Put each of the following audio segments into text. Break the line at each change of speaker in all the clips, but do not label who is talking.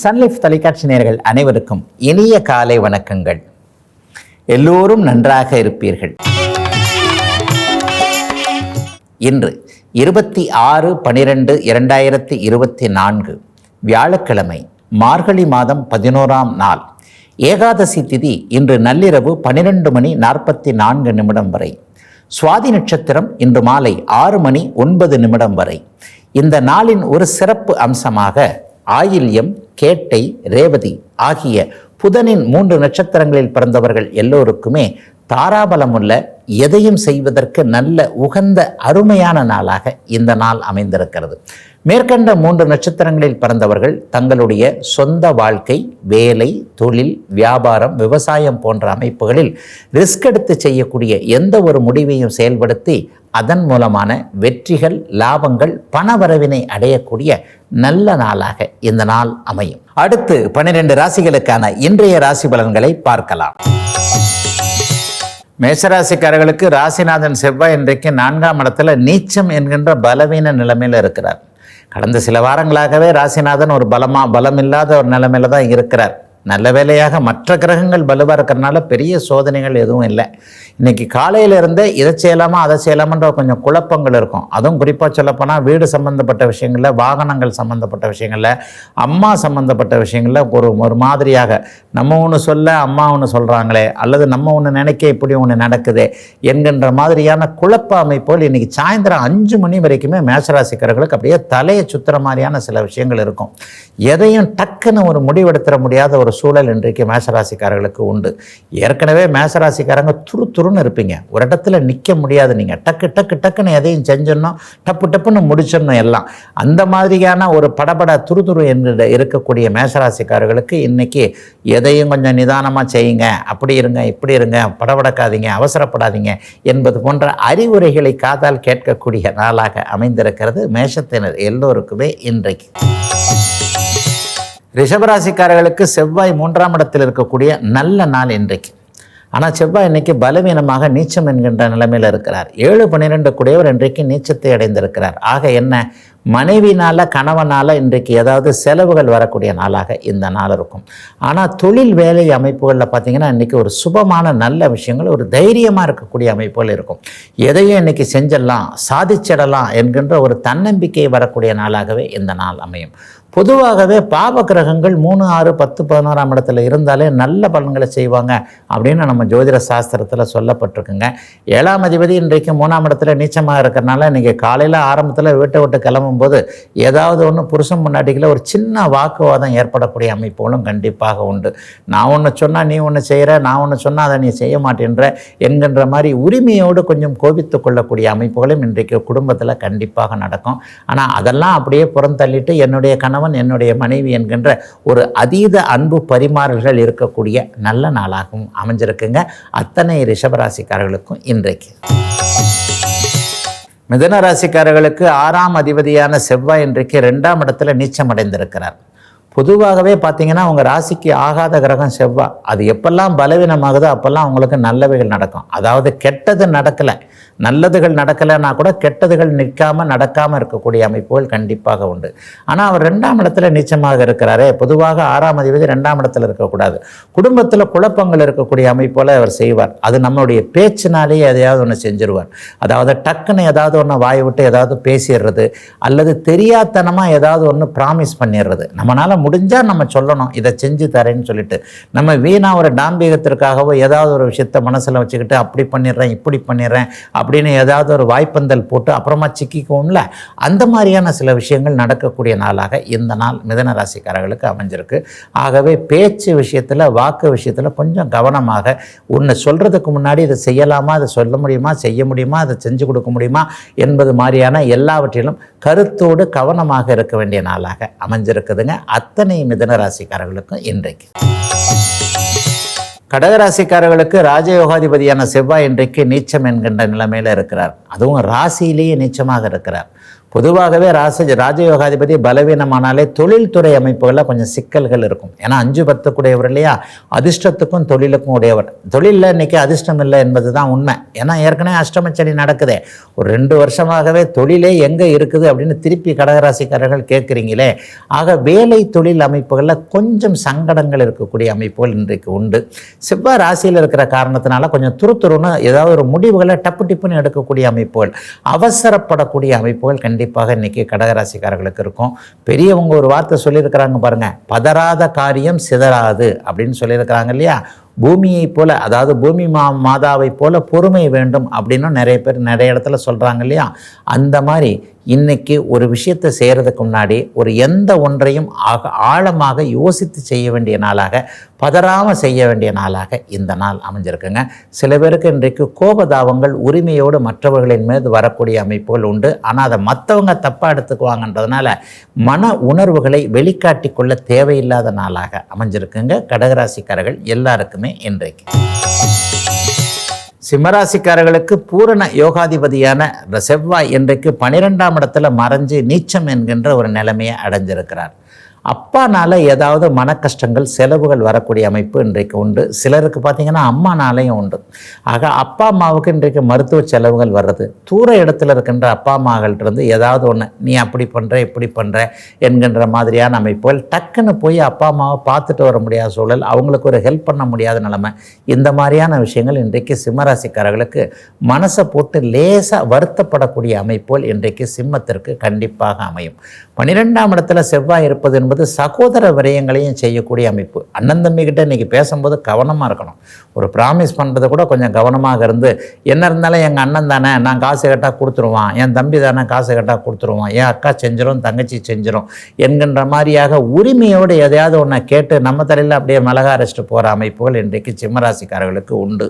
Sun Life தொலைக்காட்சி நேர்கள் அனைவருக்கும் இனிய காலை வணக்கங்கள். எல்லோரும் நன்றாக இருப்பீர்கள். இன்று இருபத்தி ஆறு பனிரெண்டு இரண்டாயிரத்தி இருபத்தி நான்கு வியாழக்கிழமை மார்கழி மாதம் பதினோராம் நாள். ஏகாதசி திதி இன்று நள்ளிரவு பனிரெண்டு மணி நாற்பத்தி நான்கு நிமிடம் வரை. சுவாதி நட்சத்திரம் இன்று மாலை ஆறு மணி ஒன்பது நிமிடம் வரை. இந்த நாளின் ஒரு சிறப்பு அம்சமாக ஆயில்யம் கேட்டை ரேவதி ஆகிய புதனின் மூன்று நட்சத்திரங்களில் பிறந்தவர்கள் எல்லோருக்குமே தாராபலமுள்ள எதையும் செய்வதற்கு நல்ல உகந்த அருமையான நாளாக இந்த நாள் அமைந்திருக்கிறது. மேற்கண்ட மூன்று நட்சத்திரங்களில் பிறந்தவர்கள் தங்களுடைய சொந்த வாழ்க்கை வேலை தொழில் வியாபாரம் விவசாயம் போன்ற அமைப்புகளில் ரிஸ்க் எடுத்து செய்யக்கூடிய எந்த ஒரு முடிவையும் செயல்படுத்தி அதன் மூலமான வெற்றிகள் லாபங்கள் பணவரவினை அடையக்கூடிய நல்ல நாளாக இந்த நாள் அமையும். அடுத்து பன்னிரெண்டு ராசிகளுக்கான இன்றைய ராசி பலன்களை பார்க்கலாம். மேசராசிக்காரர்களுக்கு ராசிநாதன் செவ்வாய் இன்றைக்கு நான்காம் இடத்துல நீச்சம் என்கின்ற பலவீன நிலைமையில் இருக்கிறார். கடந்த சில வாரங்களாகவே ராசிநாதன் ஒரு பலமா பலம் இல்லாத ஒரு நிலைமையில தான் இருக்கிறார். நல்ல வேலையாக மற்ற கிரகங்கள் வலுவாக இருக்கிறனால பெரிய சோதனைகள் எதுவும் இல்லை. இன்னைக்கு காலையில இருந்தே இதை செய்யலாமா அதை செய்யலாமன்ற கொஞ்சம் குழப்பங்கள் இருக்கும். அதுவும் குறிப்பாக சொல்லப்போனால் வீடு சம்மந்தப்பட்ட விஷயங்களில் வாகனங்கள் சம்மந்தப்பட்ட விஷயங்களில் அம்மா சம்மந்தப்பட்ட விஷயங்களில் ஒரு ஒரு மாதிரியாக நம்ம ஒன்று சொல்ல அம்மா ஒன்று சொல்கிறாங்களே அல்லது நம்ம ஒன்று நினைக்க இப்படி ஒன்று நடக்குது என்கின்ற மாதிரியான குழப்ப அமைப்போல் இன்றைக்கி சாயந்தரம் அஞ்சு மணி வரைக்குமே மேசராசிக்காரர்களுக்கு அப்படியே தலையை சுத்துற மாதிரியான சில விஷயங்கள் இருக்கும். எதையும் டக்குன்னு ஒரு முடிவெடுத்துட முடியாத ஒரு சூழல் இன்றைக்கு மேசராசிக்காரர்களுக்கு உண்டு. ஏற்கனவே மேசராசிக்காரங்க துரு துருன்னு இருப்பீங்க. ஒரு இடத்துல நிற்க முடியாது நீங்கள் டக்கு டக்கு டக்குன்னு எதையும் செஞ்சிடணும் டப்பு டப்புன்னு முடிச்சிடணும் எல்லாம். அந்த மாதிரியான ஒரு படபட துரு துரு என்று இருக்கக்கூடிய மேசராசிக்காரர்களுக்கு இன்னைக்கு எதையும் கொஞ்சம் நிதானமாக செய்யுங்க. அப்படி இருங்க இப்படி இருங்க படபடக்காதீங்க அவசரப்படாதீங்க என்பது போன்ற அறிவுரைகளை காதால் கேட்கக்கூடிய நாளாக அமைந்திருக்கிறது மேஷத்தினர் எல்லோருக்குமே இன்றைக்கு. ரிஷபராசிக்காரர்களுக்கு செவ்வாய் மூன்றாம் இடத்தில் இருக்கக்கூடிய நல்ல நாள் இன்றைக்கு. ஆனால் செவ்வாய் இன்னைக்கு பலவீனமாக நீச்சம் என்கின்ற நிலைமையில் இருக்கிறார். ஏழு பன்னிரெண்டு கூடியவர் இன்றைக்கு நீச்சத்தை அடைந்திருக்கிறார். ஆக என்ன? மனைவினால் கணவனால் இன்றைக்கு ஏதாவது செலவுகள் வரக்கூடிய நாளாக இந்த நாள் இருக்கும். ஆனால் தொழில் வேலை அமைப்புகளில் பார்த்தீங்கன்னா இன்றைக்கி ஒரு சுபமான நல்ல விஷயங்கள் ஒரு தைரியமாக இருக்கக்கூடிய அமைப்புகள் இருக்கும். எதையும் இன்றைக்கி செஞ்சிடலாம் சாதிச்சிடலாம் என்கின்ற ஒரு தன்னம்பிக்கை வரக்கூடிய நாளாகவே இந்த நாள் அமையும். பொதுவாகவே பாவ கிரகங்கள் மூணு ஆறு பத்து பதினோராம் இடத்துல இருந்தாலே நல்ல பலன்களை செய்வாங்க அப்படின்னு நம்ம ஜோதிட சாஸ்திரத்தில் சொல்லப்பட்டிருக்குங்க. ஏழாம் அதிபதி இன்றைக்கு மூணாம் இடத்துல நீச்சமாக இருக்கிறனால இன்றைக்கி காலையில் ஆரம்பத்தில் வீட்டை விட்டு கிளம்பும்போது ஏதாவது ஒன்று புருஷன் முன்னாடிகளில் ஒரு சின்ன வாக்குவாதம் ஏற்படக்கூடிய அமைப்புகளும் கண்டிப்பாக உண்டு. நான் ஒன்று சொன்னால் நீ ஒன்று செய்கிற நான் ஒன்று சொன்னால் அதை நீ செய்ய மாட்டேன்ற என்கின்ற மாதிரி உரிமையோடு கொஞ்சம் கோபித்து கொள்ளக்கூடிய அமைப்புகளும் இன்றைக்கு குடும்பத்தில் கண்டிப்பாக நடக்கும். ஆனால் அதெல்லாம் அப்படியே புறந்தள்ளிட்டு என்னுடைய கணவன் என்னுடைய மனைவி என்கின்ற ஒரு அதீத அன்பு பரிமாறல்கள் இருக்கக்கூடிய நல்ல நாளாகவும் அமைஞ்சிருக்குங்க. அத்தனை ரிஷபராசிக்காரர்களுக்கும் இன்றைக்கு. மிதன ராசிக்காரர்களுக்கு ஆறாம் அதிபதியான செவ்வாய் இன்றைக்கு ரெண்டாம் இடத்துல நீச்சம் அடைந்திருக்கிறார். பொதுவாகவே பார்த்தீங்கன்னா அவங்க ராசிக்கு ஆகாத கிரகம் செவ்வாய். அது எப்பெல்லாம் பலவீனமாகுதோ அப்போல்லாம் அவங்களுக்கு நல்லவைகள் நடக்கும். அதாவது கெட்டது நடக்கலை. நல்லதுகள் நடக்கலைன்னா கூட கெட்டதுகள் நிற்காமல் நடக்காமல் இருக்கக்கூடிய அமைப்புகள் கண்டிப்பாக உண்டு. ஆனால் அவர் ரெண்டாம் இடத்துல நீச்சமாக இருக்கிறாரே. பொதுவாக ஆறாம் அதிபதி ரெண்டாம் இடத்துல இருக்கக்கூடாது. குடும்பத்தில் குழப்பங்கள் இருக்கக்கூடிய அமைப்போல் அவர் செய்வார். அது நம்மளுடைய பேச்சினாலேயே எதையாவது ஒன்று செஞ்சிருவார். அதாவது டக்குன்னு ஏதாவது ஒன்று வாய் விட்டு ஏதாவது பேசிடுறது அல்லது தெரியாதனமாக ஏதாவது ஒன்று ப்ராமிஸ் பண்ணிடுறது. நம்மளால் முடிஞ்சால் நம்ம சொல்லணும் இதை செஞ்சு தரேன்னு சொல்லிட்டு. நம்ம வீணாக ஒரு டாம்பிகத்திற்காகவோ ஏதாவது ஒரு விஷயத்தை மனசில் வச்சுக்கிட்டு அப்படி பண்ணிடுறேன் இப்படி பண்ணிடுறேன் அப்படின்னு ஏதாவது ஒரு வாய்ப்பந்தல் போட்டு அப்புறமா சிக்கிக்குவோம்ல? அந்த மாதிரியான சில விஷயங்கள் நடக்கக்கூடிய நாளாக இந்த நாள் மிதன ராசிக்காரர்களுக்கு அமைஞ்சிருக்கு. ஆகவே பேச்சு விஷயத்தில் வாக்கு விஷயத்தில் கொஞ்சம் கவனமாக ஒன்று சொல்கிறதுக்கு முன்னாடி இதை செய்யலாமா? அதை சொல்ல முடியுமா? செய்ய முடியுமா? அதை செஞ்சு கொடுக்க முடியுமா? என்பது மாதிரியான எல்லாவற்றிலும் கருத்தோடு கவனமாக இருக்க வேண்டிய நாளாக அமைஞ்சிருக்குதுங்க. அத்தனை மிதன ராசிக்காரர்களுக்கும் இன்றைக்கு. கடகராசிக்காரர்களுக்கு ராஜயோகாதிபதியான செவ்வாய் இன்றைக்கு நீச்சம் என்கின்ற நிலைமையில் இருக்கிறார். அதுவும் ராசியிலேயே நீச்சமாக இருக்கிறார். பொதுவாகவே ராச ராஜயோகாதிபதி பலவீனமானாலே தொழில்துறை அமைப்புகளில் கொஞ்சம் சிக்கல்கள் இருக்கும். ஏன்னா அஞ்சு பத்துக்குடையவர் இல்லையா? அதிர்ஷ்டத்துக்கும் தொழிலுக்கும் உடையவர். தொழிலில் இன்றைக்கி அதிர்ஷ்டம் இல்லை என்பது தான் உண்மை. ஏன்னா ஏற்கனவே அஷ்டமச்சனி நடக்குதே. ஒரு ரெண்டு வருஷமாகவே தொழிலே எங்கே இருக்குது அப்படின்னு திருப்பி கடகராசிக்காரர்கள் கேட்குறீங்களே. ஆக வேலை தொழில் அமைப்புகளில் கொஞ்சம் சங்கடங்கள் இருக்கக்கூடிய அமைப்புகள் இன்றைக்கு உண்டு. செவ்வாய் ராசியில் இருக்கிற காரணத்தினால கொஞ்சம் துருதுருன்னு ஏதாவது ஒரு முடிவுகளை டப்பு டிப்புன்னு எடுக்கக்கூடிய அமைப்புகள் அவசரப்படக்கூடிய அமைப்புகள் கண்டிப்பாக இன்னைக்கு கடகராசிக்காரர்களுக்கு இருக்கும். பெரியவங்க ஒரு வார்த்தை சொல்லியிருக்கிறாங்க பாருங்க பதறாத காரியம் சிதறாது அப்படின்னு சொல்லியிருக்கிறாங்க இல்லையா? பூமியை போல அதாவது பூமி மா மாதாவை போல பொறுமை வேண்டும் அப்படின்னும் நிறைய பேர் நிறைய இடத்துல சொல்கிறாங்க இல்லையா? அந்த மாதிரி இன்னைக்கு ஒரு விஷயத்தை செய்கிறதுக்கு முன்னாடி ஒரு எந்த ஒன்றையும் ஆக ஆழமாக யோசித்து செய்ய வேண்டிய நாளாக பதறாமல் செய்ய வேண்டிய நாளாக இந்த நாள் அமைஞ்சிருக்குங்க. சில பேருக்கு இன்றைக்கு கோபதாபங்கள் உரிமையோடு மற்றவர்களின் மீது வரக்கூடிய அமைப்புகள் உண்டு. ஆனால் அதை மற்றவங்க தப்பாக எடுத்துக்குவாங்கன்றதுனால மன உணர்வுகளை வெளிக்காட்டி கொள்ள தேவையில்லாத நாளாக அமைஞ்சிருக்குங்க. கடகராசிக்காரர்கள் எல்லாருக்குமே இன்றைக்கு. சிம்மராசிக்காரர்களுக்கு பூரண யோகாதிபதியான செவ்வாய் இன்றைக்கு பனிரெண்டாம் இடத்துல மறைஞ்சு நீச்சம் என்கின்ற ஒரு நிலைமையை அடைஞ்சிருக்கிறார். அப்பானால ஏதாவது மன கஷ்டங்கள் செலவுகள் வரக்கூடிய அமைப்பு இன்றைக்கு உண்டு. சிலருக்கு பார்த்தீங்கன்னா அம்மானாலையும் உண்டு. ஆக அப்பா அம்மாவுக்கு இன்றைக்கு மருத்துவ செலவுகள் வர்றது. தூர இடத்துல இருக்கின்ற அப்பா அம்மாக்கள்கிட்ட ஏதாவது ஒன்று நீ அப்படி பண்ணுற இப்படி பண்ணுற என்கின்ற மாதிரியான அமைப்புகள் டக்குன்னு போய் அப்பா அம்மாவை பார்த்துட்டு வர முடியாத சூழல் அவங்களுக்கு ஒரு ஹெல்ப் பண்ண முடியாத நிலைமை. இந்த மாதிரியான விஷயங்கள் இன்றைக்கு சிம்மராசிக்காரர்களுக்கு மனசை போட்டு லேசாக வருத்தப்படக்கூடிய அமைப்புகள் இன்றைக்கு சிம்மத்திற்கு கண்டிப்பாக அமையும். பன்னிரெண்டாம் இடத்துல செவ்வாய் இருப்பது என்பது சகோதர விரயங்களையும் செய்யக்கூடிய அமைப்பு. அண்ணன் தம்பிக்கிட்ட இன்றைக்கி பேசும்போது கவனமாக இருக்கணும். ஒரு ப்ராமிஸ் பண்ணுறது கூட கொஞ்சம் கவனமாக இருந்து என்ன இருந்தாலும் எங்கள் அண்ணன் தானே நான் காசு கேட்டால் கொடுத்துருவான் என் தம்பி தானே காசு கேட்டால் கொடுத்துருவான் என் அக்கா செஞ்சிடும் தங்கச்சி செஞ்சிடும் என்கின்ற மாதிரியாக உரிமையோடு எதையாவது ஒன்றை கேட்டு நம்ம தலையில் அப்படியே மிளகா அரைச்சிட்டு போகிற அமைப்புகள் இன்றைக்கு சிம்மராசிக்காரர்களுக்கு உண்டு.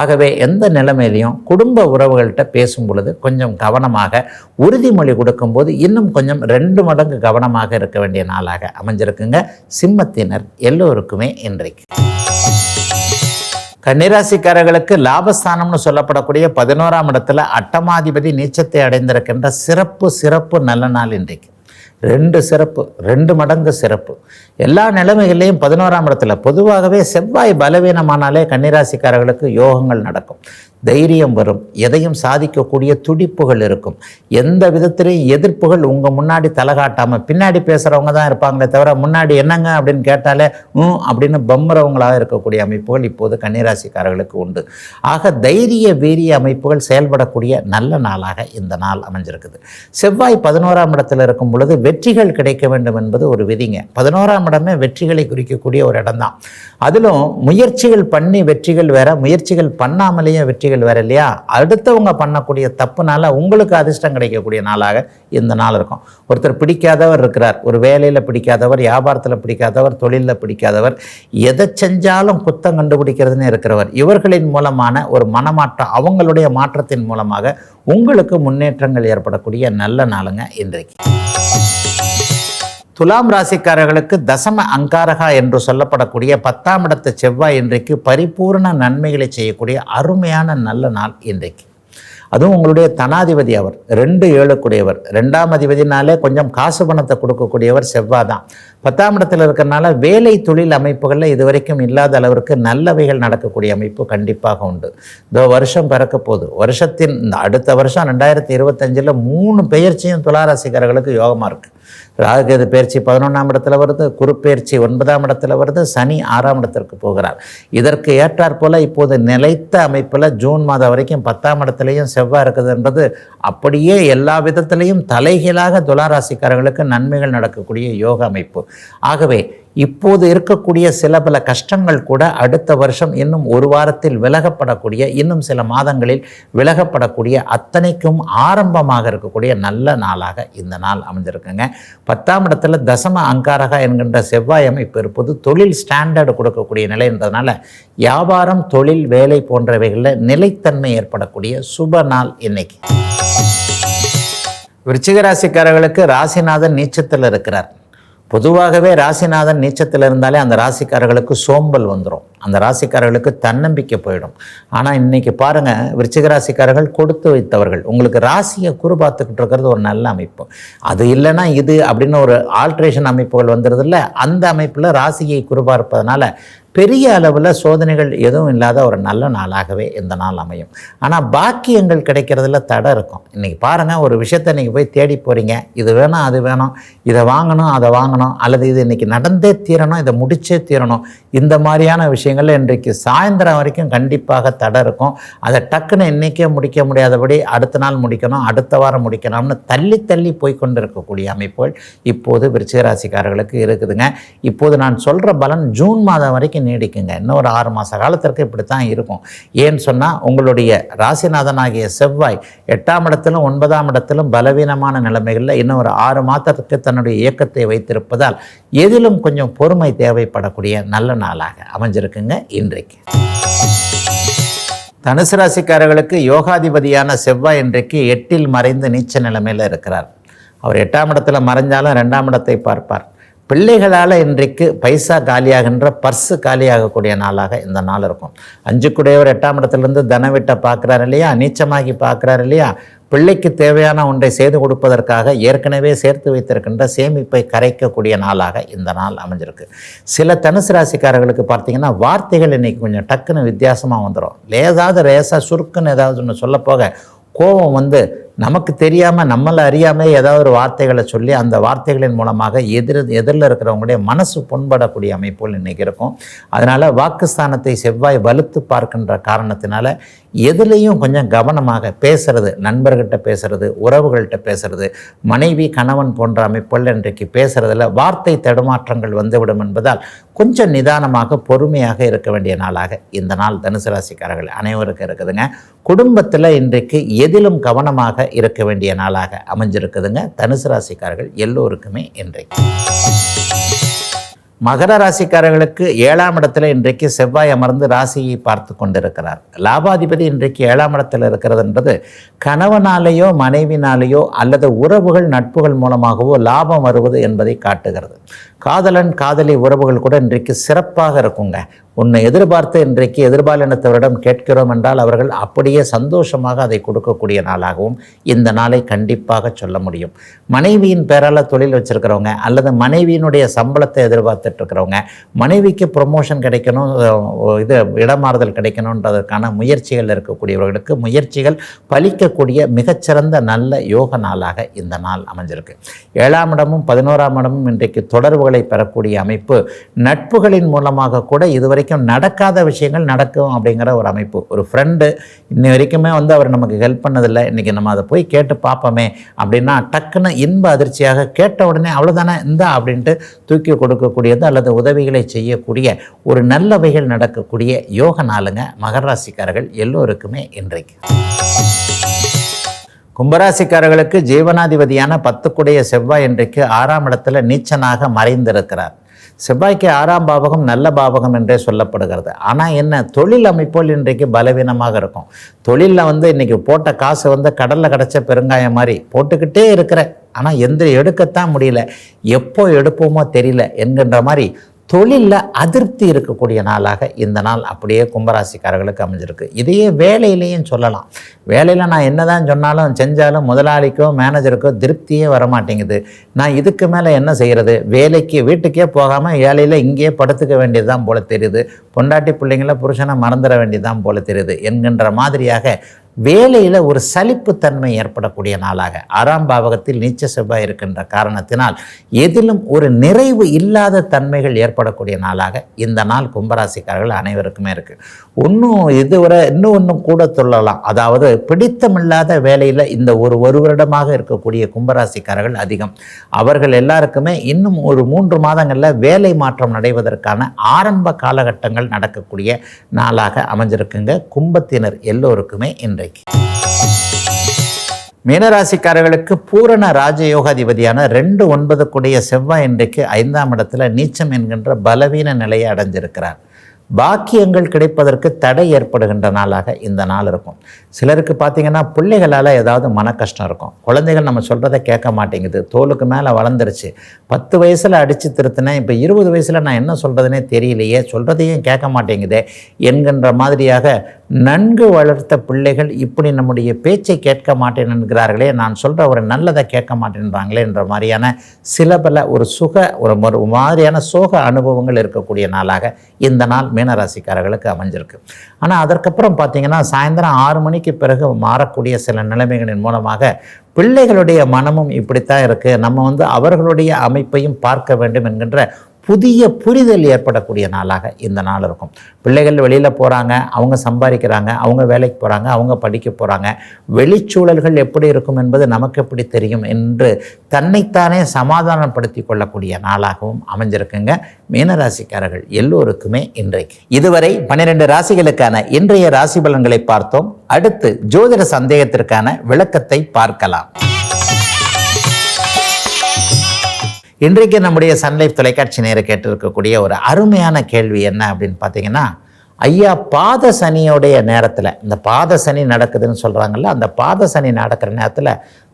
ஆகவே எந்த நிலைமையிலையும் குடும்ப உறவுகள்கிட்ட பேசும் பொழுது கொஞ்சம் கவனமாக உறுதிமொழி கொடுக்கும்போது இன்னும் கொஞ்சம் ரெண்டு மடங்கு கவனமாக இருக்க வேண்டிய நாளாக அமைஞ்சிருக்குங்க. சிம்மத்தினர் எல்லோருக்குமே இன்றைக்கு. கன்னிராசிக்காரர்களுக்கு லாபஸ்தானம்னு சொல்லப்படக்கூடிய பதினோராம் இடத்துல அட்டமாதிபதி நீச்சத்தை அடைந்திருக்கின்ற சிறப்பு சிறப்பு நல்ல நாள் இன்றைக்கு. ரெண்டு சிறப்பு ரெண்டு மடங்கு சிறப்பு. எல்லா நிலைமைகள்லையும் பதினோராம் இடத்துல பொதுவாகவே செவ்வாய் பலவீனமானாலே கன்னிராசிக்காரர்களுக்கு யோகங்கள் நடக்கும். தைரியம் வரும். எதையும் சாதிக்கக்கூடிய துடிப்புகள் இருக்கும். எந்த விதத்திலையும் எதிர்ப்புகள் உங்கள் முன்னாடி தலை காட்டாமல் பின்னாடி பேசுகிறவங்க தான் இருப்பாங்களே தவிர முன்னாடி என்னங்க அப்படின்னு கேட்டாலே ம் அப்படின்னு பம்புறவங்களாக இருக்கக்கூடிய அமைப்புகள் இப்போது கன்னிராசிக்காரர்களுக்கு உண்டு. ஆக தைரிய வீரிய அமைப்புகள் செயல்படக்கூடிய நல்ல நாளாக இந்த நாள் அமைஞ்சிருக்குது. செவ்வாய் பதினோராம் இடத்தில் இருக்கும் பொழுது வெற்றிகள் கிடைக்க வேண்டும் என்பது ஒரு விதிங்க. பதினோராம் இடமே வெற்றிகளை குறிக்கக்கூடிய ஒரு இடம்தான். அதிலும் முயற்சிகள் பண்ணி வெற்றிகள் வேற முயற்சிகள் பண்ணாமலேயே வெற்றிகள் வேற இல்லையா? அடுத்தவங்க பண்ணக்கூடிய தப்புனால உங்களுக்கு அதிர்ஷ்டம் கிடைக்கக்கூடிய நாளாக இந்த நாள் இருக்கும். ஒருத்தர் பிடிக்காதவர் இருக்கிறார். ஒரு வேலையில் பிடிக்காதவர் வியாபாரத்தில் பிடிக்காதவர் தொழிலில் பிடிக்காதவர் எதை செஞ்சாலும் குத்தம் கண்டுபிடிக்கிறதுன்னு இருக்கிறவர். இவர்களின் மூலமான ஒரு மனமாற்றம் அவங்களுடைய மாற்றத்தின் மூலமாக உங்களுக்கு முன்னேற்றங்கள் ஏற்படக்கூடிய நல்ல நாளுங்க இன்றைக்கு. துலாம் ராசிக்காரர்களுக்கு தசம அங்காரகா என்று சொல்லப்படக்கூடிய பத்தாம் இடத்து செவ்வாய் இன்றைக்கு பரிபூர்ண நன்மைகளை செய்யக்கூடிய அருமையான நல்ல நாள் இன்றைக்கு. அதுவும் உங்களுடைய தனாதிபதி அவர் ரெண்டு ஏழுக்குடையவர். ரெண்டாம் அதிபதினாலே கொஞ்சம் காசு பணத்தை கொடுக்கக்கூடியவர் செவ்வாய் தான். பத்தாம் இடத்துல இருக்கிறனால வேலை தொழில் அமைப்புகளில் இதுவரைக்கும் இல்லாத அளவிற்கு நல்லவைகள் நடக்கக்கூடிய அமைப்பு கண்டிப்பாக உண்டு. இதோ வருஷம் பிறக்க போகுது. வருஷத்தின் இந்த அடுத்த வருஷம் ரெண்டாயிரத்தி இருபத்தஞ்சில் மூணு பெயர்ச்சியும் துளாராசிக்காரர்களுக்கு யோகமாக இருக்குது ராகுகேது பயிற்சி பதினொன்றாம் இடத்துல வருது குருப்பெயர்ச்சி ஒன்பதாம் இடத்துல வருது சனி ஆறாம் இடத்திற்கு போகிறார். இதற்கு ஏற்றாற்போல் இப்போது நிலைத்த அமைப்பில் ஜூன் மாதம் வரைக்கும் பத்தாம் இடத்துலையும் செவ்வாய் இருக்குது என்பது அப்படியே எல்லா விதத்திலையும் தலைகீழாக துளாராசிக்காரர்களுக்கு நன்மைகள் நடக்கக்கூடிய யோக அமைப்பு. ஆகவே இப்போது இருக்கக்கூடிய சில பல கஷ்டங்கள் கூட அடுத்த வருஷம் இன்னும் ஒரு வாரத்தில் விலகப்படக்கூடிய இன்னும் சில மாதங்களில் விலகப்படக்கூடிய அத்தனைக்கும் ஆரம்பமாக இருக்கக்கூடிய நல்ல நாளாக இந்த நாள் அமைஞ்சிருக்குங்க பத்தாம் இடத்துல தசம அங்காரகா என்கின்ற செவ்வாய் அமைப்பு இருப்பது தொழில் ஸ்டாண்டர்டு கொடுக்கக்கூடிய நிலைன்றதுனால வியாபாரம் தொழில் வேலை போன்றவைகளில் நிலைத்தன்மை ஏற்படக்கூடிய சுப நாள் இன்னைக்கு. விருச்சிக ராசிக்காரர்களுக்கு ராசிநாதன் நீச்சத்தில் இருக்கிறார். பொதுவாகவே ராசிநாதன் நீச்சத்தில் இருந்தாலே அந்த ராசிக்காரர்களுக்கு சோம்பல் வந்துடும் அந்த ராசிக்காரர்களுக்கு தன்னம்பிக்கை போயிடும். ஆனால் இன்னைக்கு பாருங்கள் விருச்சிக ராசிக்காரர்கள் கொடுத்து வைத்தவர்கள். உங்களுக்கு ராசியை குறு பார்த்துக்கிட்டு இருக்கிறது ஒரு நல்ல அமைப்பு. அது இல்லைன்னா இது அப்படின்னு ஒரு ஆல்ட்ரேஷன் அமைப்புகள் வந்துடுது இல்லை அந்த அமைப்பில் ராசியை குறுபார்ப்பதனால பெரிய அளவில் சோதனைகள் எதுவும் இல்லாத ஒரு நல்ல நாளாகவே இந்த நாள் அமையும். ஆனால் பாக்கியங்கள் கிடைக்கிறதுல தடை இருக்கும். இன்றைக்கி பாருங்கள் ஒரு விஷயத்தை நீங்கள் போய் தேடி போகிறீங்க இது வேணும் அது வேணும். இதை வாங்கணும் அதை வாங்கணும். அல்லது இது இன்றைக்கி நடந்தே தீரணும் இதை முடிச்சே தீரணும். இந்த மாதிரியான விஷயங்கள் இன்றைக்கு சாயந்தரம் வரைக்கும் கண்டிப்பாக தடை இருக்கும். அதை டக்குன்னு இன்றைக்கே முடிக்க முடியாதபடி அடுத்த நாள் முடிக்கணும் அடுத்த வாரம் முடிக்கணும்னு தள்ளி தள்ளி போய்கொண்டு இருக்கக்கூடிய அமைப்புகள் இப்போது விருச்சிகராசிக்காரர்களுக்கு இருக்குதுங்க. இப்போது நான் சொல்கிற பலன் ஜூன் மாதம் வரைக்கும் நீடிக்குங்க. இன்னும் ஒரு ஆறு மாத காலத்திற்கு இப்படி தான் இருக்கும். ஏன்னு சொன்னால் உங்களுடைய ராசிநாதனாகிய செவ்வாய் எட்டாம் இடத்திலும் ஒன்பதாம் இடத்திலும் பலவீனமான நிலைமைகளில் இன்னும் ஒரு ஆறு மாதத்துக்கு தன்னுடைய இயக்கத்தை வைத்திருப்பதால் எதிலும் கொஞ்சம் பொறுமை தேவைப்படக்கூடிய நல்ல நாளாக அமைஞ்சிருக்குங்க இன்றைக்கு. தனுசு ராசிக்காரர்களுக்கு யோகாதிபதியான செவ்வாய் இன்றைக்கு எட்டில் மறைந்து நீச்ச நிலைமையில் இருக்கிறார். அவர் எட்டாம் இடத்துல மறைஞ்சாலும் ரெண்டாம் இடத்தை பார்ப்பார். பிள்ளைகளால் இன்றைக்கு பைசா காலியாகின்ற பர்ஸு காலியாகக்கூடிய நாளாக இந்த நாள் இருக்கும். அஞ்சு கூடையவர் எட்டாம் இடத்துலேருந்து தனவிட்ட பார்க்குறாரு இல்லையா? நீச்சமாகி பார்க்குறாரு இல்லையா? பிள்ளைக்கு தேவையான ஒன்றை செய்து கொடுப்பதற்காக ஏற்கனவே சேர்த்து வைத்திருக்கின்ற சேமிப்பை கரைக்கக்கூடிய நாளாக இந்த நாள் அமைஞ்சிருக்கு. சில தனுசு ராசிக்காரர்களுக்கு பார்த்தீங்கன்னா வார்த்தைகள் இன்றைக்கி கொஞ்சம் டக்குன்னு வித்தியாசமாக வந்துடும் ஏதாவது ரேசாக சுருக்குன்னு ஏதாவது ஒன்று சொல்லப்போக போக கோபம் வந்து நமக்கு தெரியாமல் நம்மளை அறியாமல் ஏதாவது ஒரு வார்த்தைகளை சொல்லி அந்த வார்த்தைகளின் மூலமாக எதிர் எதிரில் இருக்கிறவங்களுடைய மனசு புண்படக்கூடிய அமைப்புகள் இன்றைக்கி இருக்கும். அதனால் வாக்குஸ்தானத்தை செவ்வாய் வலுத்து பார்க்கின்ற காரணத்தினால எதுலேயும் கொஞ்சம் கவனமாக பேசுறது நண்பர்கிட்ட பேசுறது உறவுகள்கிட்ட பேசுறது மனைவி கணவன் போன்ற அமைப்புகள் இன்றைக்கு பேசுறதுல வார்த்தை தடுமாற்றங்கள் வந்துவிடும் என்பதால் கொஞ்சம் நிதானமாக பொறுமையாக இருக்க வேண்டிய நாளாக இந்த நாள் தனுசு ராசிக்காரர்கள் அனைவருக்கும் இருக்குதுங்க. குடும்பத்தில் இன்றைக்கு எதிலும் கவனமாக இருக்க வேண்டிய நாளாக அமைஞ்சிருக்குதுங்க. தனுசு ராசிக்காரர்கள் எல்லோருக்குமே இன்றைக்கு. மகர ராசிக்காரர்களுக்கு ஏழாம் இடத்துல இன்றைக்கு செவ்வாய் அமர்ந்து ராசியை பார்த்து கொண்டிருக்கிறார். லாபாதிபதி இன்றைக்கு ஏழாம் இடத்துல இருக்கிறதுன்றது கணவனாலேயோ மனைவினாலேயோ அல்லது உறவுகள் நட்புகள் மூலமாகவோ லாபம் வருவது என்பதை காட்டுகிறது. காதலன் காதலி உறவுகள் கூட இன்றைக்கு சிறப்பாக இருக்குங்க. உன்னை எதிர்பார்த்து இன்றைக்கு எதிர்பாலினத்தவரிடம் கேட்கிறோம் என்றால் அவர்கள் அப்படியே சந்தோஷமாக அதை கொடுக்கக்கூடிய நாளாகவும் இந்த நாளை கண்டிப்பாக சொல்ல முடியும். மனைவியின் பேரால் தொழில் வச்சுருக்கிறவங்க அல்லது மனைவியினுடைய சம்பளத்தை எதிர்பார்த்துட்ருக்கிறவங்க மனைவிக்கு ப்ரொமோஷன் கிடைக்கணும் இது இடமாறுதல் கிடைக்கணுன்றதற்கான முயற்சிகள் இருக்கக்கூடியவர்களுக்கு முயற்சிகள் பலிக்கக்கூடிய மிகச்சிறந்த நல்ல யோக நாளாக இந்த நாள் அமைஞ்சிருக்கு. ஏழாம் இடமும் பதினோராம் இடமும் இன்றைக்கு தொடர்புகளை பெறக்கூடிய அமைப்பு நட்புகளின் மூலமாக கூட இதுவரை வரைக்கும் நடக்காத விஷயங்கள் நடக்கும் அப்படிங்கிற ஒரு அமைப்பு. ஒரு ஃப்ரெண்டு இன்ன வரைக்குமே வந்து அவர் நமக்கு ஹெல்ப் பண்ணதில்லை. இன்றைக்கி நம்ம அதை போய் கேட்டு பார்ப்போமே அப்படின்னா டக்குன்னு இன்ப அதிர்ச்சியாக கேட்ட உடனே அவ்வளோதானே இந்தா அப்படின்ட்டு தூக்கி கொடுக்கக்கூடியது அல்லது உதவிகளை செய்யக்கூடிய ஒரு நல்லவைகள் நடக்கக்கூடிய யோக நாளுங்க மகராசிக்காரர்கள் எல்லோருக்குமே இன்றைக்கு. கும்பராசிக்காரர்களுக்கு ஜீவனாதிபதியான பத்துக்குடைய செவ்வாய் இன்றைக்கு ஆறாம் இடத்துல நீச்சனாக மறைந்திருக்கிறார். செவ்வாய்க்கு ஆறாம் பாவகம் நல்ல பாவகம் என்றே சொல்லப்படுகிறது. ஆனால் என்ன? தொழில் அமைப்புகள் இன்றைக்கு பலவீனமாக இருக்கும். தொழிலில் வந்து இன்றைக்கி போட்ட காசு வந்து கடலில் கிடச்ச பெருங்காயம் மாதிரி போட்டுக்கிட்டே இருக்கிற. ஆனால் எந்த எடுக்கத்தான் முடியல. எப்போ எடுப்போமோ தெரியல என்கின்ற மாதிரி தொழிலில் அதிருப்தி இருக்கக்கூடிய நாளாக இந்த நாள் அப்படியே கும்பராசிக்காரர்களுக்கு அமைஞ்சிருக்கு. இதையே வேலையிலையும் சொல்லலாம். வேலையில் நான் என்ன தான் சொன்னாலும் செஞ்சாலும் முதலாளிக்கோ மேனேஜருக்கோ திருப்தியே வரமாட்டேங்குது. நான் இதுக்கு மேலே என்ன செய்கிறது வேலைக்கு வீட்டுக்கே போகாமல் வேலையில் இங்கேயே படுத்துக்க வேண்டியது தான் போல தெரியுது. பொண்டாட்டி பிள்ளைங்கள புருஷனை மறந்துட வேண்டியது தான் போல தெரியுது. என்கின்ற மாதிரியாக வேலையில் ஒரு சலிப்புத்தன்மை ஏற்படக்கூடிய நாளாக. ஆறாம் பாவகத்தில் நீச்ச செவ்வாய் இருக்கின்ற காரணத்தினால் எதிலும் ஒரு நிறைவு இல்லாத தன்மைகள் ஏற்படக்கூடிய நாளாக இந்த நாள் கும்பராசிக்காரர்கள் அனைவருக்குமே இருக்குது இன்னும் இதுவரை இன்னும் ஒன்றும் கூட சொல்லலாம். அதாவது பிடித்தமில்லாத வேலையில் இந்த ஒரு ஒரு வருடமாக இருக்கக்கூடிய கும்பராசிக்காரர்கள் அதிகம். அவர்கள் எல்லாருக்குமே இன்னும் ஒரு மூன்று மாதங்களில் வேலை மாற்றம் நடைவதற்கான ஆரம்ப காலகட்டங்கள் நடக்கக்கூடிய நாளாக அமைஞ்சிருக்குங்க. கும்பத்தினர் எல்லோருக்குமே இன்று. இன்றைக்கு. மீனராசிக்காரர்களுக்கு பூரண ராஜயோகாதிபதியான ரெண்டு ஒன்பது கூடிய செவ்வாய் இன்றைக்கு ஐந்தாம் இடத்துல நீச்சம் என்கின்ற பலவீன நிலையை அடைஞ்சிருக்கிறார். பாக்கியங்கள் கிடைப்பதற்கு தடை ஏற்படுகின்ற நாளாக இந்த நாள் இருக்கும். சிலருக்கு பார்த்தீங்கன்னா பிள்ளைகளால் ஏதாவது மன கஷ்டம் இருக்கும். குழந்தைகள் நம்ம சொல்கிறத கேட்க மாட்டேங்குது. தோலுக்கு மேலே வளர்ந்துருச்சு. பத்து வயசில் அடித்து திருத்தினேன். இப்போ இருபது வயசில் நான் என்ன சொல்கிறதுனே தெரியலையே. சொல்கிறதையும் கேட்க மாட்டேங்குதே என்கின்ற மாதிரியாக நன்கு வளர்த்த பிள்ளைகள் இப்படி நம்முடைய பேச்சை கேட்க மாட்டேன் என்கிறார்களே. நான் சொல்கிற ஒரு நல்லதை கேட்க மாட்டேன்றாங்களே என்ற மாதிரியான சில பல ஒரு சுக ஒரு ஒரு மாதிரியான சோக அனுபவங்கள் இருக்கக்கூடிய நாளாக இந்த நாள் மீனராசிக்காரர்களுக்கு அமைஞ்சிருக்கு. ஆனால் அதற்கப்புறம் பார்த்தீங்கன்னா சாயந்தரம் ஆறு மணிக்கு பிறகு மாறக்கூடிய சில நிலைமைகளின் மூலமாக பிள்ளைகளுடைய மனமும் இப்படித்தான் இருக்குது நம்ம வந்து அவர்களுடைய அமைப்பையும் பார்க்க வேண்டும் என்கின்ற புதிய புரிதல் ஏற்படக்கூடிய நாளாக இந்த நாள் இருக்கும். பிள்ளைகள் வெளியில் போகிறாங்க அவங்க சம்பாதிக்கிறாங்க அவங்க வேலைக்கு போகிறாங்க அவங்க படிக்க போகிறாங்க வெளிச்சூழல்கள் எப்படி இருக்கும் என்பது நமக்கு எப்படி தெரியும் என்று தன்னைத்தானே சமாதானப்படுத்தி கொள்ளக்கூடிய நாளாகவும் அமைஞ்சிருக்குங்க. மீனராசிக்காரர்கள் எல்லோருக்குமே இன்றைக்கு. இதுவரை பன்னிரெண்டு ராசிகளுக்கான இன்றைய ராசி பலன்களை பார்த்தோம். அடுத்து ஜோதிட சந்தேகத்திற்கான விளக்கத்தை பார்க்கலாம். இன்றைக்கு நம்முடைய சன்லைஃப் தொலைக்காட்சி நேர கேட்டிருக்கக்கூடிய ஒரு அருமையான கேள்வி என்ன அப்படின்னு பார்த்தீங்கன்னா ஐயா பாத சனியோடைய நேரத்தில் இந்த பாத சனி நடக்குதுன்னு சொல்கிறாங்கல்ல அந்த பாத சனி நடக்கிற நேரத்தில்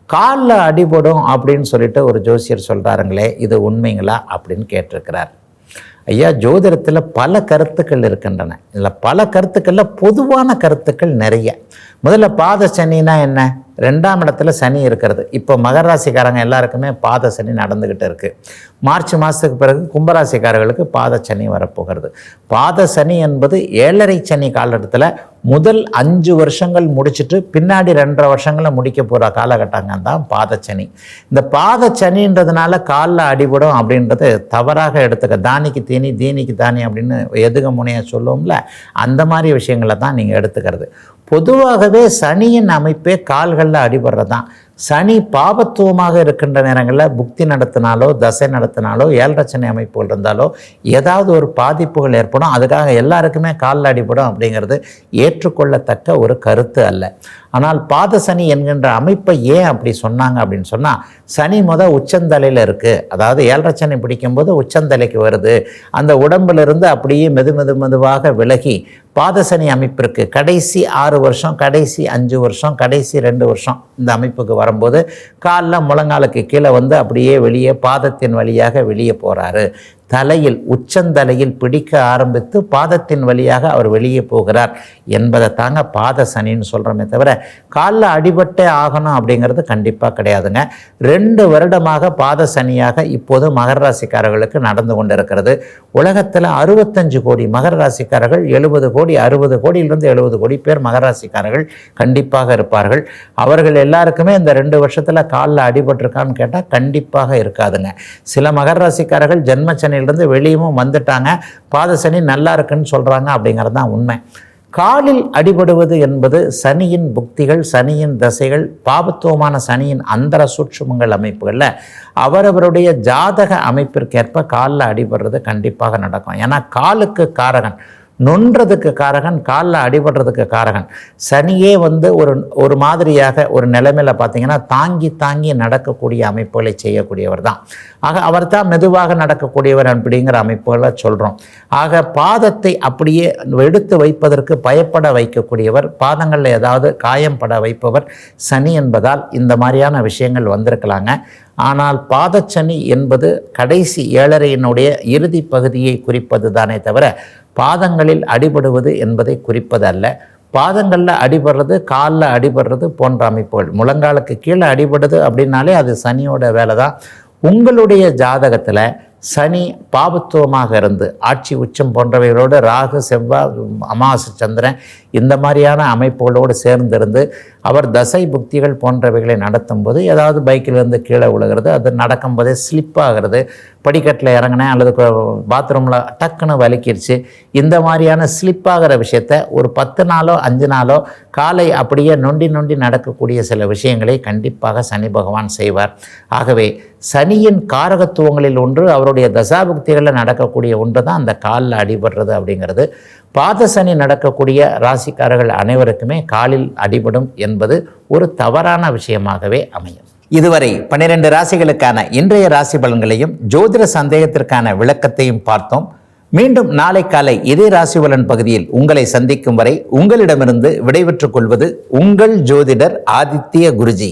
காலில் அடிபடும் அப்படின்னு சொல்லிட்டு ஒரு ஜோசியர் சொல்கிறாருங்களே இது உண்மைங்களா அப்படின்னு கேட்டிருக்கிறார். ஐயா ஜோதிடத்தில் பல கருத்துக்கள் இருக்கின்றன. இதில் பல கருத்துக்களில் பொதுவான கருத்துக்கள் நிறைய. முதல்ல பாத சனினா என்ன? ரெண்டாம் இடத்துல சனி இருக்கிறது. இப்போ மகராசிக்காரங்க எல்லாருக்குமே பாத சனி நடந்துக்கிட்டு இருக்குது மார்ச் மாதத்துக்கு பிறகு கும்பராசிக்காரர்களுக்கு பாத சனி வரப்போகிறது. பாத சனி என்பது ஏழரை சனி காலகட்டத்தில் முதல் அஞ்சு வருஷங்கள் முடிச்சுட்டு பின்னாடி ரெண்டரை வருஷங்களில் முடிக்க போகிற காலகட்டங்கள் தான் பாதச்சனி இந்த பாதச்சனின்றதுனால காலில் அடிபடும் அப்படின்றது தவறாக எடுத்துக்க. தானிக்கு தீனி தீனிக்கு தானி அப்படின்னு எதுக முனைய சொல்லுவோம்ல அந்த மாதிரி விஷயங்களை தான் நீங்கள் எடுத்துக்கிறது. பொதுவாகவே சனியின் அமைப்பே கால்களில் அடிபடுறது தான் சனி பாபத்துவமாக இருக்கின்ற நேரங்களில் புக்தி நடத்தினாலோ தசை நடத்தினாலோ ஏழரச்சனை அமைப்புகள் இருந்தாலோ ஏதாவது ஒரு பாதிப்புகள் ஏற்படும். அதுக்காக எல்லாருக்குமே காலில் அடிபடும் அப்படிங்கிறது ஏற்றுக்கொள்ளத்தக்க ஒரு கருத்து அல்ல. ஆனால் பாத சனி என்கின்ற அமைப்பை ஏன் அப்படி சொன்னாங்க அப்படின்னு சொன்னால் சனி முத உச்சந்தலையில் இருக்குது அதாவது ஏழரச்சனை பிடிக்கும்போது உச்சந்தலைக்கு வருது. அந்த உடம்பிலிருந்து அப்படியே மெது மெது மெதுவாக விலகி பாதசனி அமைப்பிற்கு கடைசி ஆறு வருஷம் கடைசி அஞ்சு வருஷம் கடைசி ரெண்டு வருஷம் இந்த அமைப்புக்கு வரும்போது காலில் முழங்காலுக்கு கீழே வந்து அப்படியே வெளியே பாதத்தின் வழியாக வெளியே போகிறாரு தலையில் உச்சந்தலையில் பிடிக்க ஆரம்பித்து பாதத்தின் வழியாக அவர் வெளியே போகிறார். என்பதை தாங்க பாத சனின்னு சொல்கிறோமே தவிர காலில் அடிபட்டே ஆகணும் அப்படிங்கிறது கண்டிப்பாக கிடையாதுங்க. ரெண்டு வருடமாக பாத சனியாக இப்போது மகர ராசிக்காரர்களுக்கு நடந்து கொண்டிருக்கிறது. உலகத்தில் அறுபத்தஞ்சு கோடி மகர ராசிக்காரர்கள் எழுபது கோடி அறுபது கோடியிலிருந்து எழுபது கோடி பேர் மகர ராசிக்காரர்கள் கண்டிப்பாக இருப்பார்கள். அவர்கள் எல்லாருக்குமே இந்த ரெண்டு வருஷத்தில் காலில் அடிபட்டிருக்கான்னு கேட்டால் கண்டிப்பாக இருக்காதுங்க. சில மகர ராசிக்காரர்கள் ஜென்மச்சனி சனியிலிருந்து வெளியும் வந்துட்டாங்க. பாத சனி நல்லா இருக்குன்னு சொல்கிறாங்க அப்படிங்கிறது தான் உண்மை. காலில் அடிபடுவது என்பது சனியின் புக்திகள் சனியின் தசைகள் பாபத்துவமான சனியின் அந்தர சூட்சுமங்கள் அமைப்புகளில் அவரவருடைய ஜாதக அமைப்பிற்கேற்ப காலில் அடிபடுறது கண்டிப்பாக நடக்கும். ஏன்னா காலுக்கு காரகன். நொன்றதுக்கு காரகன் காலில் அடிபடுறதுக்கு காரகன். சனியே வந்து ஒரு ஒரு மாதிரியாக ஒரு நிலைமையில் பார்த்தீங்கன்னா தாங்கி தாங்கி நடக்கக்கூடிய அமைப்புகளை செய்யக்கூடியவர் தான். ஆக அவர் தான் மெதுவாக நடக்கக்கூடியவர் அப்படிங்கிற அமைப்புகளை சொல்கிறோம் ஆக பாதத்தை அப்படியே எடுத்து வைப்பதற்கு பயப்பட வைக்கக்கூடியவர் பாதங்களில் ஏதாவது காயம் பட வைப்பவர் சனி என்பதால் இந்த மாதிரியான விஷயங்கள் வந்திருக்கலாங்க. ஆனால் பாதச்சனி என்பது கடைசி ஏழரையினுடைய இறுதி பகுதியை குறிப்பது தானே தவிர பாதங்களில் அடிபடுவது என்பதை குறிப்பது அல்ல பாதங்களில் அடிபடுறது காலில் அடிபடுறது போன்ற அமைப்புகள். முழங்காலுக்கு கீழே அடிபடுது அப்படின்னாலே அது சனியோட வேலை தான் உங்களுடைய ஜாதகத்தில் சனி பாபத்துவமாக இருந்து ஆட்சி உச்சம் போன்றவைகளோடு ராகு செவ்வாய் அமாவாசை சந்திரன் இந்த மாதிரியான அமைப்புகளோடு சேர்ந்திருந்து அவர் தசை புக்திகள் போன்றவைகளை நடத்தும் போது ஏதாவது பைக்கிலிருந்து கீழே விழுகிறது அது நடக்கும்போதே ஸ்லிப் ஆகிறது படிக்கட்டில் இறங்கினேன் அல்லது பாத்ரூமில் டக்குன்னு வலிக்கிடுச்சு இந்த மாதிரியான ஸ்லிப் ஆகிற விஷயத்த ஒரு பத்து நாளோ அஞ்சு நாளோ காலை அப்படியே நொண்டி நொண்டி நடக்கக்கூடிய சில விஷயங்களை கண்டிப்பாக சனி பகவான் செய்வார். ஆகவே சனியின் காரகத்துவங்களில் ஒன்று அவருடைய தசாபக்திகளில் நடக்கக்கூடிய ஒன்று தான் அந்த காலில் அடிபடுறது அப்படிங்கிறது. பாத சனி நடக்கக்கூடிய ராசிக்காரர்கள் அனைவருக்குமே காலில் அடிபடும் என்பது ஒரு தவறான விஷயமாகவே அமையும். இதுவரை பன்னிரண்டு ராசிகளுக்கான இன்றைய ராசி பலன்களையும் ஜோதிட சந்தேகத்திற்கான விளக்கத்தையும் பார்த்தோம். மீண்டும் நாளை காலை இதே ராசி பலன் பகுதியில் உங்களை சந்திக்கும் வரை உங்களிடமிருந்து விடைபெற்றுக் கொள்வது உங்கள் ஜோதிடர் ஆதித்ய குருஜி.